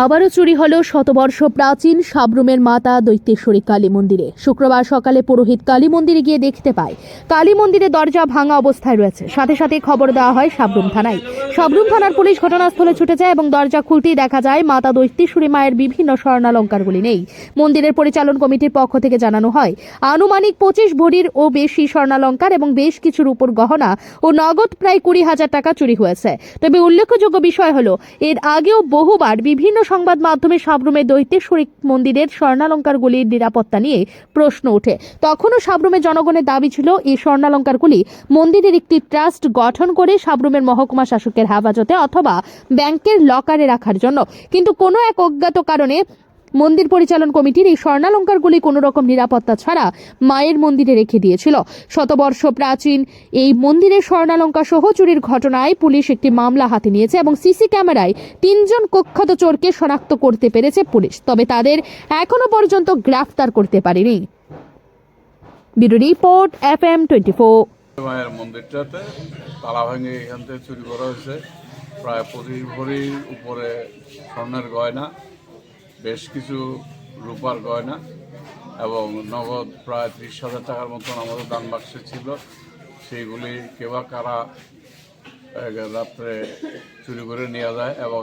আবারও চুরি হল শতবর্ষ প্রাচীন সাবরুমের মাতা দৈত্যেশ্বরী কালী মন্দিরে। শুক্রবার সকালে পুরোহিত কালী মন্দিরে গিয়ে দেখতে পায়। কালী মন্দিরে দরজা ভাঙা অবস্থায় রয়েছে। সাথে সাথে খবর দেওয়া হয় সাবরুম থানায়। সাবরুম থানার পুলিশ ঘটনাস্থলে ছুটে যায় এবং দরজা খুলতেই দেখা যায়, মাতা দৈত্যেশ্বরী মায়ের বিভিন্ন স্বর্ণালঙ্কারগুলি নেই। মন্দিরের পরিচালন কমিটির পক্ষ থেকে জানানো হয়, আনুমানিক পঁচিশ ভরির ও বেশি স্বর্ণালঙ্কার এবং বেশ কিছুর উপর গহনা ও নগদ প্রায় কুড়ি হাজার টাকা চুরি হয়েছে। তবে উল্লেখযোগ্য বিষয় হলো, এর আগেও বহুবার বিভিন্ন সংবাদ মাধ্যমে সাবরুমে দৈত্যেশ্বরী মন্দিরের স্বর্ণালঙ্কারগুলির নিরাপত্তা নিয়ে প্রশ্ন ওঠে। তখনও সাবরুমে জনগণের দাবি ছিল, এই স্বর্ণালঙ্কারগুলি মন্দিরের একটি ট্রাস্ট গঠন করে সাবরুমের মহকুমা শাসকের হেফাজতে অথবা ব্যাংকের লকারে রাখার জন্য। কিন্তু কোনো এক অজ্ঞাত কারণে মন্দির পরিচালন কমিটির এই স্বর্ণালঙ্কারগুলি কোনো রকম নিরাপত্তা ছাড়া মায়ের মন্দিরে রেখে দিয়েছিল। শতবর্ষ প্রাচীন এই মন্দিরের স্বর্ণালঙ্কার সহ চুরির ঘটনায় পুলিশ একটি মামলা হাতে নিয়েছে এবং সিসি ক্যামেরায় তিনজন কুখ্যাত চোরকে শনাক্ত করতে পেরেছে পুলিশ। তবে তাদের এখনও পর্যন্ত গ্রেফতার করতে পারেনি। Bureau report F M twenty four. মায়ের মন্দিরটাতে তালা ভেঙে এখান থেকে চুরি করা হয়েছে। প্রায় পঁচিশ ভরির উপরে স্বর্ণের গয়না, বেশ কিছু রূপার গয়না এবং নগদ প্রায় ত্রিশ হাজার টাকার মতন আমাদের দান বাক্সে ছিল। সেইগুলি কেবা কারা রাত্রে চুরি করে নেওয়া যায় এবং